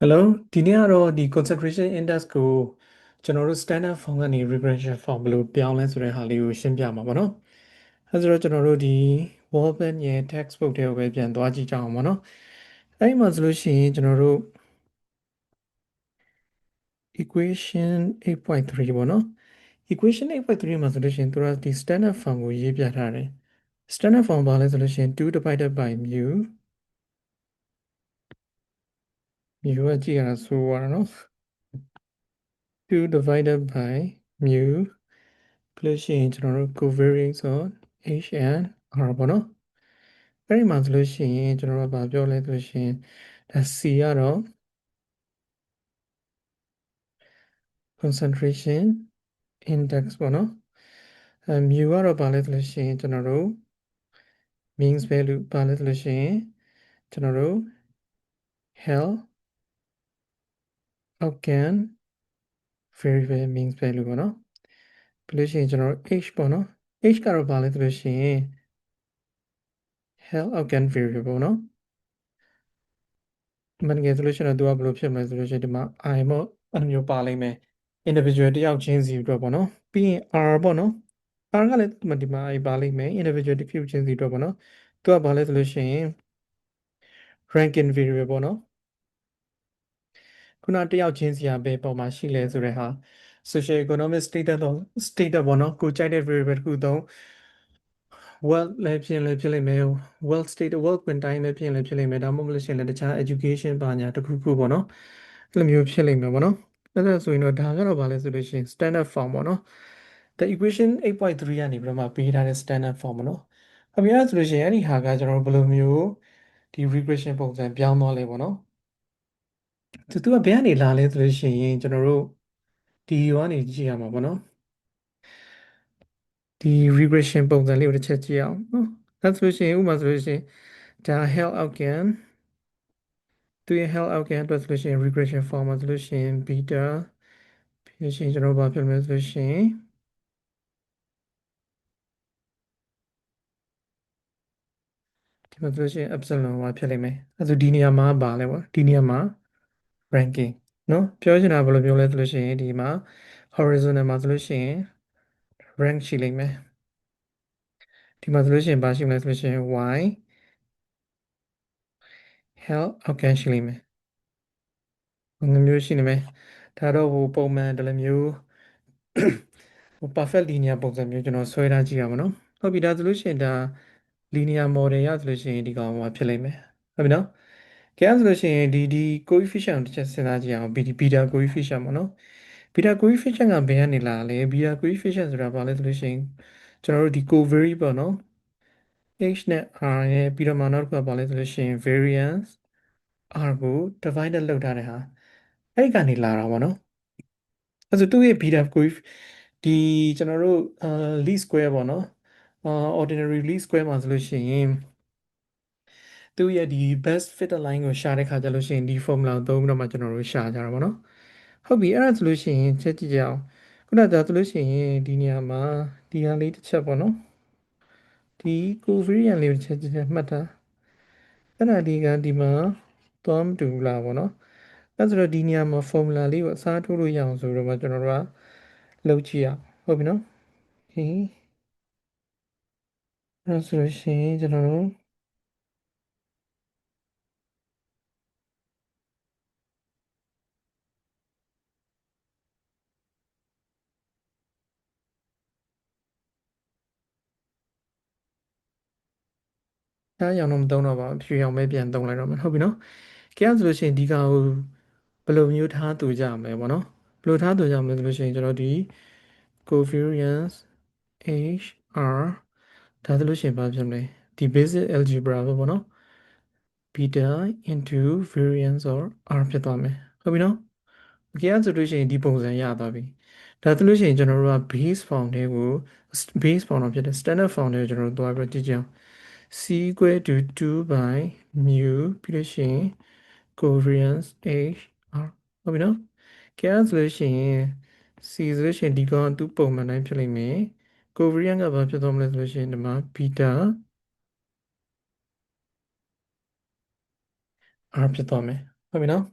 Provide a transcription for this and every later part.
Hello ဒီနေ့ကတော့ဒီ concentration index ကိုကျွန်တော်တို့ standard form ကနေ regression form ဘယ်လိုပြောင်းလဲဆိုတဲ့ဟာလေးကိုရှင်းပြမှာပေါ့နော်အဲဆိုတော့ကျွန်တော်တို့ဒီ Wallpen ရဲ့ textbook တွေကိုပဲပြန်သွားကြည့်ကြအောင်ပေါ့နော်အဲဒီမှာဆိုလို့ရှိရင်ကျွန်တော်တို့ equation 8.3ပေါ့နော် equation 8.3မှာဆိုလို့ရှိရင်သူကဒီ standard form ကိုရေးပြထားတယ် standard form ဘာလဲဆိုလို့ရှိရင်2 divided by mu mu ကကြည့်ရတာဆိုရတာနော်2 divided by mu ပြီးလို့ရှိရင်ကျွန်တော်တို့ covariance of h and r ပေါ့နော်အဲ့ဒီမှာဆိုလို့ရှိရင်ကျွန်တော်တို့ကပြောလဲဆိုလို့ရှိရင်ဒါ c ကတော့ concentration index ပေါ့နော်အဲ mu ကတော့ဘာလဲဆိုလို့ရှိရင်ကျွန်တော်တို့ means value ဘာလဲဆိုလို့ရှိရင်ကျွန်တော်တို့ hell outcome variable means value ပေါ့နော်ပြီးလို့ရှိရင်ကျွန်တော်တို့ h ပေါ့နော် h ကတော့ဘာလဲဆိုလို့ရှိရင် hell outcome variable ပေါ့နော်မန်ငယ်ဆိုလို့ရှိရင်တော့သူကဘယ်လိုဖြစ်မလဲဆိုလို့ရှိရင်ဒီမှာ i ပေါ့အဲ့လိုမျိုးပါလိမ့်မယ် individual တယောက်ချင်းစီအတွက်ပေါ့နော်ပြီးရင် r ပေါ့နော် r ကလည်းဒီမှာဒီမှာအဲ့ပါလိမ့်မယ် individual တစ်ခုချင်းစီအတွက်ပေါ့နော်သူကဘာလဲဆိုလို့ရှိရင် ranking variable ပေါ့နော် ခုနတယောက်ချင်းစီကဘယ်ပေါ်မှာရှိလဲဆိုတဲ့ဟာ social economic status တော့ status ပေါ့နော်ကိုကြိုက်တဲ့ variable တစ်ခုသုံး well လည်းဖြစ်လည်းဖြစ်လိမ့်မယ် well state well quintile လည်းဖြစ်လည်းဖြစ်လိမ့်မယ်ဒါမှမဟုတ်လို့ရှိရင်လည်းတခြား education ဘာညာတစ်ခုခုပေါ့နော်အဲ့လိုမျိုးဖြစ်လိမ့်မယ်ပေါ့နော်အဲ့ဒါဆိုရင်တော့ဒါကတော့ဘာလဲဆိုလို့ရှိရင် standard form ပေါ့နော် the equation 8.3ကနေပြီးတော့မှပေးထားတဲ့ standard form ပေါ့နော်အများဆိုလို့ရှိရင်အဲ့ဒီဟာကကျွန်တော်တို့ဘယ်လိုမျိုးဒီ regression ပုံစံပြောင်းသွားလဲပေါ့နော် သူသူကဘယ်ကနေလာလဲဆိုလို့ရှိရင်ကျွန်တော်တို့ဒီရောကနေကြည့်ရမှာပေါ့နော်ဒီ regression ပုံစံလေးကိုတစ်ချက်ကြည့်အောင်နော်ဒါဆိုလို့ရှိရင်ဥပမာဆိုလို့ရှိရင်ဒါ hell outcome သူရဲ့ hell outcome အတွက်ဆိုလို့ရှိရင် regression form မှာဆိုလို့ရှိရင် beta ပြီးလို့ရှိရင်ကျွန်တော်ဘာဖြစ်မလဲဆိုလို့ရှိရင်ဒီမှာဆိုလို့ရှိရင် epsilon ဘာဖြစ်လိမ့်မယ်အဲဆိုဒီနေရာမှာပါလဲပေါ့ဒီနေရာမှာ ranking နော်ပြောချင်တာဘယ်လိုပြောလဲဆိုလို့ရှိရင်ဒီမှာ horizontal မှာဆိုလို့ရှိရင် rank ရှိလိမ့်မယ်ဒီမှာဆိုလို့ရှိရင်ဘာရှိမလဲဆိုလို့ရှိရင် y hell outcome ရှိလိမ့်မယ်ငမျိုးရှိနေမယ်ဒါတော့ဟိုပုံမှန်ဒီလိုမျိုးဟို perfect linear ပုံစံမျိုးကျွန်တော်ဆွဲထားကြည့်ရမှာနော်ဟုတ်ပြီဒါဆိုလို့ရှိရင်ဒါ linear model ရဆိုလို့ရှိရင်ဒီကောင်မှာဖြစ်လိမ့်မယ်ဟုတ်ပြီနော် ကဲဆိုလို့ရှိရင်ဒီဒီ coefficient တစ်ချက်စဉ်းစားကြည့်အောင် beta beta coefficient ပေါ့နော် beta coefficient ကဘယ်ကနေလာလဲ beta coefficient ဆိုတာဘာလဲဆိုလို့ရှိရင်ကျွန်တော်တို့ဒီ covariance ပေါ့နော် h နဲ့ r ရဲ့ပြီးတော့မှနောက်တစ်ခုကဘာလဲဆိုလို့ရှိရင် variance r ကို divided လုပ်ထားတဲ့ဟာအဲ့ဒီကနေလာတာပေါ့နော်အဲ့ဆိုသူ့ရဲ့ beta coef ဒီကျွန်တော်တို့အာ least square ပေါ့နော်အာ ordinary least square မှာဆိုလို့ရှိရင် သူ့ရဲ့ဒီ best fit align ကိုရှာတဲ့ခါကျလို့ရှိရင်ဒီ formula ကိုသုံးပြီးတော့မှကျွန်တော်တို့ရှာကြတာပေါ့နော်ဟုတ်ပြီအဲ့ဒါဆိုလို့ရှိရင်ချက်ကြည့်ကြအောင်ခုနကဒါဆိုလို့ရှိရင်ဒီနေရာမှာဒီဟာလေးတစ်ချက်ပေါ့နော်ဒီ covariant လေးတစ်ချက်ကြည့်မှတ်တာအဲ့ဒါဒီကဒီမှာသွားမတူဘူးလားပေါ့နော်အဲ့ဆိုတော့ဒီနေရာမှာ formula လေးကိုအစားထိုးလို့ရအောင်ဆိုတော့ကျွန်တော်တို့ကလုပ်ကြည့်ရအောင်ဟုတ်ပြီနော်ဟင်အဲ့ဆိုလို့ရှိရင်ကျွန်တော်တို့ ။ဒါရောင်တော့မသုံးတော့ပါဘူး။ဖြူရောင်ပဲပြန်သုံးလိုက်တော့မယ်ဟုတ်ပြီနော်။ကဲအဲ့ဆိုလို့ရှိရင်ဒီကောင်ကိုဘယ်လိုမျိုးထားတူကြမလဲပေါ့နော်။ဘယ်လိုထားတူကြမလဲဆိုလို့ရှိရင်ကျွန်တော်ဒီ covariance HR ဒါဆိုလို့ရှိရင်ဘာဖြစ်မလဲ။ဒီ basic algebra ပဲပေါ့နော်။ beta into variance or r ဖြစ်သွားမယ်။ဟုတ်ပြီနော်။ Okay အဲ့ဆိုလို့ရှိရင်ဒီပုံစံရသွားပြီ။ဒါဆိုလို့ရှိရင်ကျွန်တော်တို့က base form တွေကို base form တော့ဖြစ်တယ် standard form တွေကိုကျွန်တော်တို့သွားပြီးတော့ကြည့်ကြအောင်။ c equal to 2 by mu ပြီးလို့ရှိရင် covariance h r ဟုတ်ပြီနော်ကဲဆိုလို့ရှိရင် c ဆိုလို့ရှိရင်ဒီကောင်သူ့ပုံမှန်တိုင်းဖြစ်လိမ့်မယ် covariance ကဘာဖြစ်သွားမလဲဆိုလို့ရှိရင်ဒီမှာ beta r ဖြစ်သွားမယ်ဟုတ်ပြီနော်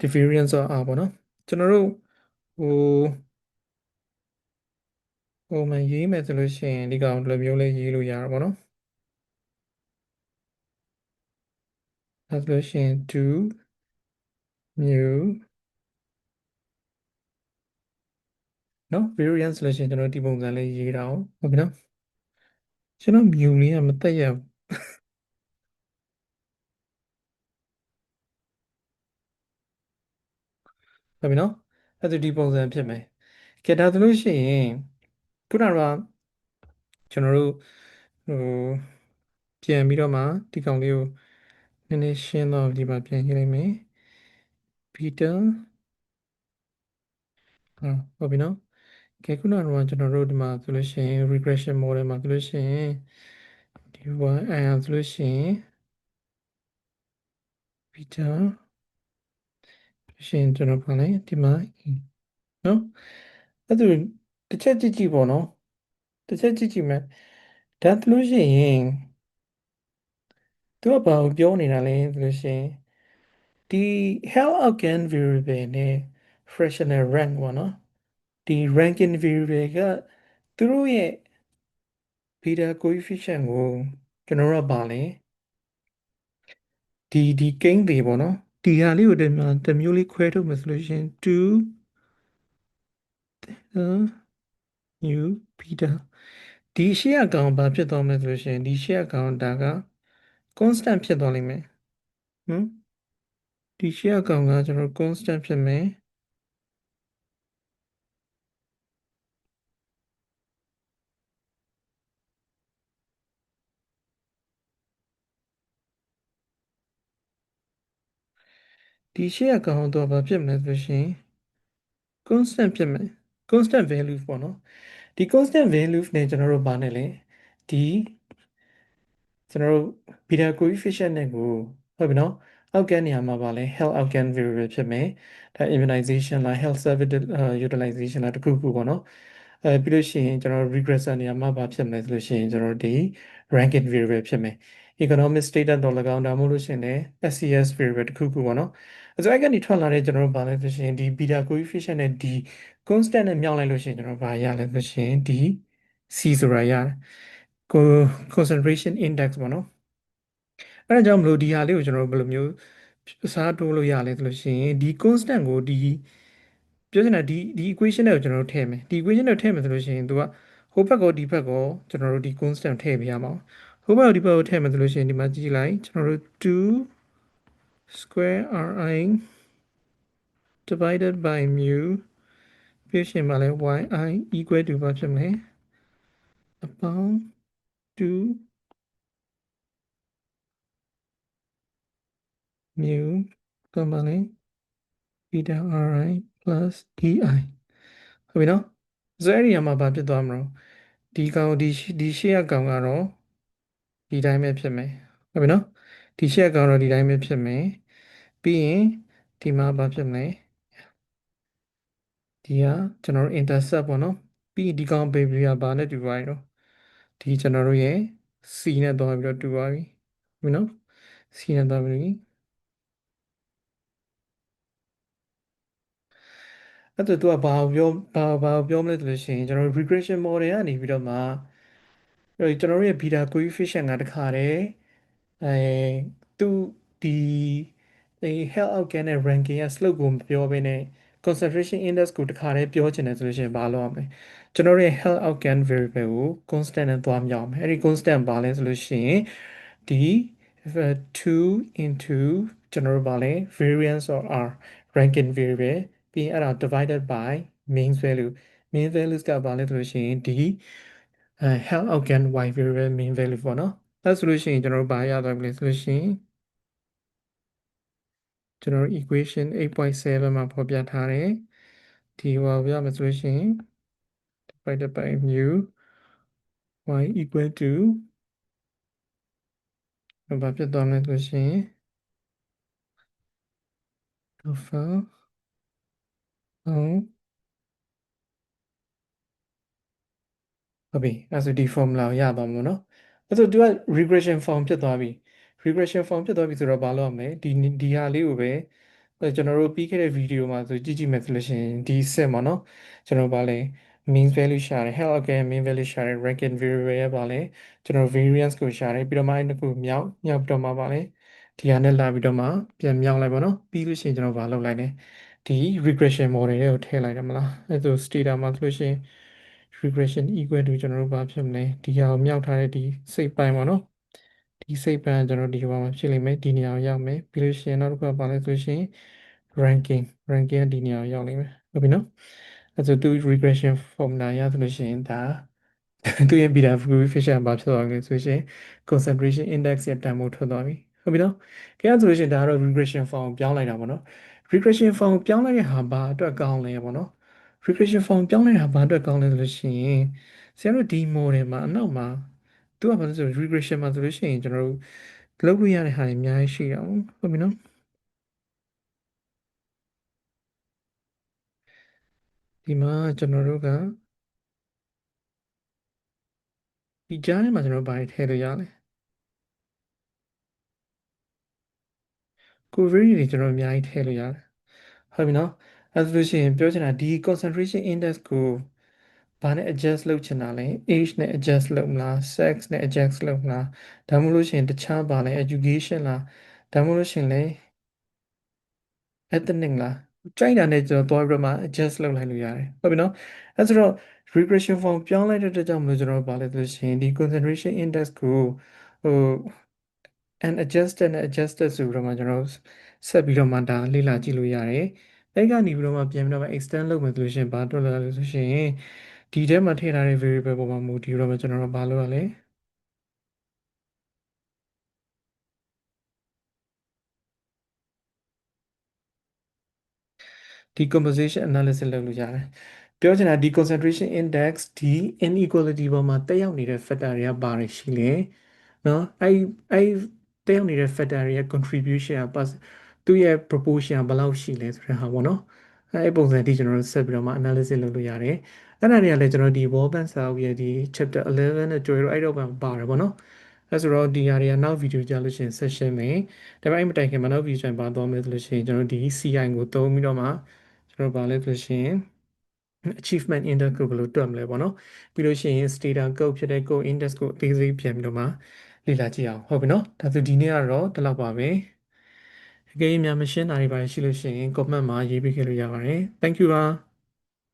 the variance of r ပေါ့နော်ကျွန်တော်တို့ဟိုဟိုမှရေးမယ်ဆိုလို့ရှိရင်ဒီကောင်ဒီလိုမျိုးလေးရေးလို့ရတာပေါ့နော် အဲဆိုလို့ရှိရင်2 mu နော် variance ဆိုလို့ရှိရင်ကျွန်တော်ဒီပုံစံလေးရေးတာအောင်ဟုတ်ပြီနော်ကျွန်တော် mu လေးကမတက်ရဘူးဟုတ်ပြီနော်အဲ့ဒါဒီပုံစံဖြစ်မယ်ကဲဒါဆိုလို့ရှိရင်ခုနကကျွန်တော်တို့ဟိုပြန်ပြီးတော့မှဒီကောင်လေးကို နည်းနည်းရှင်းတော့ဒီမှာပြန်ရေးလိုက်မယ်ဘီတာဟုတ်ပြီနော်ကဲခုနကတော့ကျွန်တော်တို့ဒီမှာဆိုလို့ရှိရင် regression model မှာဆိုလို့ရှိရင်ဒီ y i ဆိုလို့ရှိရင်ဘီတာရှင်ကျွန်တော်ပါလေဒီမှာနော်အဲ့ဒါတစ်ချက်ကြည့်ကြည့်ပေါ့နော်တစ်ချက်ကြည့်ကြည့်မယ်ဒါဆိုလို့ရှိရင် သူကဘာကိုပြောနေတာလဲဆိုလို့ရှိရင်ဒီ hell organ variable နဲ့ fractional rank ပေါ့နော်ဒီ ranking variable ကသူတို့ရဲ့ beta coefficient ကိုကျွန်တော်တို့ကပါလဲဒီဒီကိန်းတွေပေါ့နော်ဒီဟာလေးကိုတည်းတမျိုးလေးခွဲထုတ်မယ်ဆိုလို့ရှိရင်2 u beta ဒီရှေ့အကောင်ဘာဖြစ်သွားမလဲဆိုလို့ရှိရင်ဒီရှေ့အကောင်ဒါက constant ဖြစ်သွားလိမ့်မယ်ဟမ်ဒီရှေ့အကောင်ကကျွန်တော် constant ဖြစ်မယ်ဒီရှေ့အကောင်တော့ဘာဖြစ်မလဲဆိုရှင် constant ဖြစ်မယ် constant value ပေါ့နော်ဒီ constant value နဲ့ကျွန်တော်တို့ဘာနဲ့လဲဒီ ကျွန်တော်တို့ beta coefficient နဲ့ကိုဟုတ်ပြီနော်အောက်ကန်နေရာမှာပါလဲ health outcome variable ဖြစ်မယ်ဒါ immunization လား health service utilization လားတခုခုပေါ့နော်အဲပြီးလို့ရှိရင်ကျွန်တော် regressor နေရာမှာဘာဖြစ်မလဲဆိုလို့ရှိရင်ကျွန်တော်ဒီ ranking variable ဖြစ်မယ် economic status တော့၎င်းဒါမှမဟုတ်လို့ရှိရင်လည်း SCS variable တခုခုပေါ့နော်အဲဆိုအဲ့ကနေထွက်လာတဲ့ကျွန်တော်တို့ဘာလဲဆိုရှင်ဒီ beta coefficient နဲ့ဒီ constant နဲ့မြောက်လိုက်လို့ရှိရင်ကျွန်တော်ဘာရလဲဆိုရှင်ဒီ C ဆိုတာရတယ် concentration index ပေါ့နော်အဲဒါကြောင့်မလို့ဒီဟာလေးကိုကျွန်တော်တို့ဘယ်လိုမျိုးအစားတိုးလို့ရလဲဆိုလို့ရှိရင်ဒီ constant ကိုဒီပြောချင်တာဒီဒီ equation တွေကိုကျွန်တော်တို့ထည့်မယ်ဒီ equation တွေကိုထည့်မယ်ဆိုလို့ရှိရင်သူကဟိုဘက်ကောဒီဘက်ကောကျွန်တော်တို့ဒီ constant ထည့်ပေးရမှာဟိုဘက်ကောဒီဘက်ကိုထည့်မယ်ဆိုလို့ရှိရင်ဒီမှာကြည့်လိုက်ကျွန်တော်တို့2 square ri divided by mu ပြရှင်မှာလဲ yi equal to ဘာဖြစ်မလဲ upon 2 mu ကမလဲ beta ri plus di ဟုတ်ပြီနော်ဆိုအဲ့ဒီမှာဘာဖြစ်သွားမလို့ဒီကောင်ဒီဒီရှေ့ကကောင်ကတော့ဒီတိုင်းပဲဖြစ်မယ်ဟုတ်ပြီနော်ဒီရှေ့ကကောင်တော့ဒီတိုင်းပဲဖြစ်မယ်ပြီးရင်ဒီမှာဘာဖြစ်မလဲဒီကကျွန်တော်တို့ intercept ပေါ့နော်ပြီးဒီကောင် baby ကဘာနဲ့တူသွားရင်တော့ ဒီကျွန်တော်တို့ရဲ့ c နဲ့သွားပြီးတော့တူသွားပြီဟုတ်ပြီနော် c နဲ့သွားပြီအဲ့တော့သူကဘာပြောဘာဘာပြောမလဲဆိုလို့ရှိရင်ကျွန်တော်တို့ regression model ကနေပြီးတော့မှအဲ့ကျွန်တော်တို့ရဲ့ beta coefficient ကတခါတည်းအဲသူဒီအဲ health outcome နဲ့ ranking ရဲ့ slope ကိုမပြောဘဲနဲ့ concentration index ကိုတခါတည်းပြောချင်တယ်ဆိုလို့ရှိရင်ဘာလုပ်ရမလဲ ကျွန်တော်တို့ရဲ့ health outcome variable ကို constant နဲ့သွားမြောက်မယ်အဲ့ဒီ constant ဘာလဲဆိုလို့ရှိရင်ဒီ 2 into ကျွန်တော်တို့ဘာလဲ variance of r ranking variable ပြီးရင်အဲ့ဒါ divided by mean value mean values ကဘာလဲဆိုလို့ရှိရင်ဒီအဲ health outcome y variable mean value ပေါ့နော်အဲဆိုလို့ရှိရင်ကျွန်တော်တို့ဘာရသွားပြီလဲဆိုလို့ရှိရင်ကျွန်တော်တို့ equation 8.7မှာဖော်ပြထားတယ်ဒီဟောပြမယ်ဆိုလို့ရှိရင် divided by mu y equal to ဘာဖြစ်သွားမလဲဆိုရှင် alpha ဟုတ်ဟုတ်ပြီအဲ့ဆိုဒီ formula ကိုရသွားမှာပေါ့နော်အဲ့ဆိုသူက regression form ဖြစ်သွားပြီ regression form ဖြစ်သွားပြီဆိုတော့ဘာလုပ်ရမလဲဒီဒီဟာလေးကိုပဲကျွန်တော်တို့ပြီးခဲ့တဲ့ video မှာဆိုကြည့်ကြည့်မယ်ဆိုလို့ရှင်ဒီ set ပေါ့နော်ကျွန်တော်ဗာလဲ mean value ရှာတယ် help again mean value ရှာတယ် ranking variable ရပါလဲကျွန်တော် variance ကိုရှာတယ်ပြီးတော့မှအဲ့တစ်ခုမြောက်မြောက်ပြီးတော့မှပါလဲဒီဟာနဲ့လာပြီးတော့မှပြန်မြောက်လိုက်ပါနော်ပြီးလို့ရှိရင်ကျွန်တော်ဘာလုပ်လိုက်လဲဒီ regression model တွေကိုထည့်လိုက်တယ်မလားအဲ့ဒါ stata မှာဆိုလို့ရှိရင် regression equal to ကျွန်တော်တို့ဘာဖြစ်မလဲဒီဟာကိုမြောက်ထားတဲ့ဒီစိတ်ပိုင်းပါနော်ဒီစိတ်ပိုင်းကျွန်တော်ဒီဟိုမှာဖြစ်လိမ့်မယ်ဒီနေရာကိုရောက်မယ်ပြီးလို့ရှိရင်နောက်တစ်ခုကဘာလဲဆိုလို့ရှိရင် ranking ranking ဒီနေရာကိုရောက်လိမ့်မယ်ဟုတ်ပြီနော် အဲဆိုသူ regression formula ရဆိုလို့ရှိရင်ဒါသူရဲ့ beta coefficient ဘာဖြစ်သွားလဲဆိုရှင် concentration index ရဲ့တန်ဖိုးထွက်သွားပြီဟုတ်ပြီနော်ကြည့်ရဆိုလို့ရှိရင်ဒါကတော့ regression form ပြောင်းလိုက်တာပေါ့နော် regression form ပြောင်းလိုက်တဲ့ဟာဘာအတွက်ကောင်းလဲပေါ့နော် regression form ပြောင်းလိုက်တာဘာအတွက်ကောင်းလဲဆိုလို့ရှိရင်ဆရာတို့ဒီ model မှာအနောက်မှာသူကဘာလို့ဆို regression မှာဆိုလို့ရှိရင်ကျွန်တော်တို့လုပ်လို့ရတဲ့ဟာတွေအများကြီးရှိအောင်ဟုတ်ပြီနော် ဒီမှာကျွန်တော်တို့ကဒီကြားထဲမှာကျွန်တော်တို့ဘာတွေထည့်လို့ရလဲ query တွေကျွန်တော်အများကြီးထည့်လို့ရတယ်ဟုတ်ပြီနော်အဲဆိုလို့ရှိရင်ပြောချင်တာဒီ concentration index ကိုဘာနဲ့ adjust လုပ်ချင်တာလဲ age နဲ့ adjust လုပ်မလား sex နဲ့ adjust လုပ်မလားဒါမှမဟုတ်လို့ရှိရင်တခြားဘာလဲ education လားဒါမှမဟုတ်လို့ရှိရင်လဲ ethnic လား ကြိုက်တာနဲ့ကျွန်တော်သွားပြီးတော့မှ adjust လုပ်လိုက်လို့ရတယ်ဟုတ်ပြီနော်အဲဆိုတော့ regression form ပြောင်းလိုက်တဲ့အတွက်ကြောင့်မလို့ကျွန်တော်ဘာလဲဆိုလို့ရှိရင်ဒီ concentration index ကိုဟို and adjusted နဲ့ adjusted ဆိုပြီးတော့မှကျွန်တော်ဆက်ပြီးတော့မှဒါလေ့လာကြည့်လို့ရတယ်အဲ့ကနေပြီးတော့မှပြန်ပြီးတော့မှ extend လုပ်မယ်ဆိုလို့ရှိရင်ဘာတွေ့လာလဲဆိုရှင်ဒီထဲမှာထည့်ထားတဲ့ variable ပေါ်မှာမူတည်တော့မှကျွန်တော်တို့ဘာလုပ်ရလဲ ဒီ composition analysis လုပ်လို့ရတယ်ပြောချင်တာဒီ concentration index ဒီ inequality ပေါ်မှာတက်ရောက်နေတဲ့ factor တွေကဘာတွေရှိလဲเนาะအဲ့အဲ့တက်ရောက်နေတဲ့ factor တွေရဲ့ contribution ကသူ့ရဲ့ proportion ကဘယ်လောက်ရှိလဲဆိုတဲ့ဟာပေါ့နော်အဲ့ပုံစံအထိကျွန်တော်တို့ဆက်ပြီးတော့မှ analysis လုပ်လို့ရတယ်အဲ့ဒါတွေကလည်းကျွန်တော်ဒီ World Bank စာအုပ်ရဲ့ဒီ chapter 11နဲ့ကျွေးတော့အဲ့တော့ပါတယ်ပေါ့နော်အဲဆိုတော့ဒီဟာတွေကနောက်ဗီဒီယိုကြလို့ရှိရင်ဆက်ရှင်းမယ်ဒါပေမဲ့အဲ့မတိုင်ခင်မှာနောက်ဗီဒီယိုချိန်ပါသွားမယ်ဆိုလို့ရှိရင်ကျွန်တော်ဒီ CI ကိုသုံးပြီးတော့မှကျွန် တော်ဗာလဲဆိုရှင် achievement index ကိုဘယ်လိုတွက်မလဲပေါ့နော်ပြီးလို့ရှိရင် stata code ဖြစ်တဲ့ code index ကိုအသေးစိတ်ပြန်ပြီးတော့မှလေ့လာကြည့်အောင်ဟုတ်ပြီနော်ဒါဆိုဒီနေ့ကတော့ဒီလောက်ပါပဲအကယ်၍များမရှင်းတာတွေပါရှိလို့ရှိရင် comment မှာရေးပေးခဲ့လို့ရပါတယ် thank you ပါ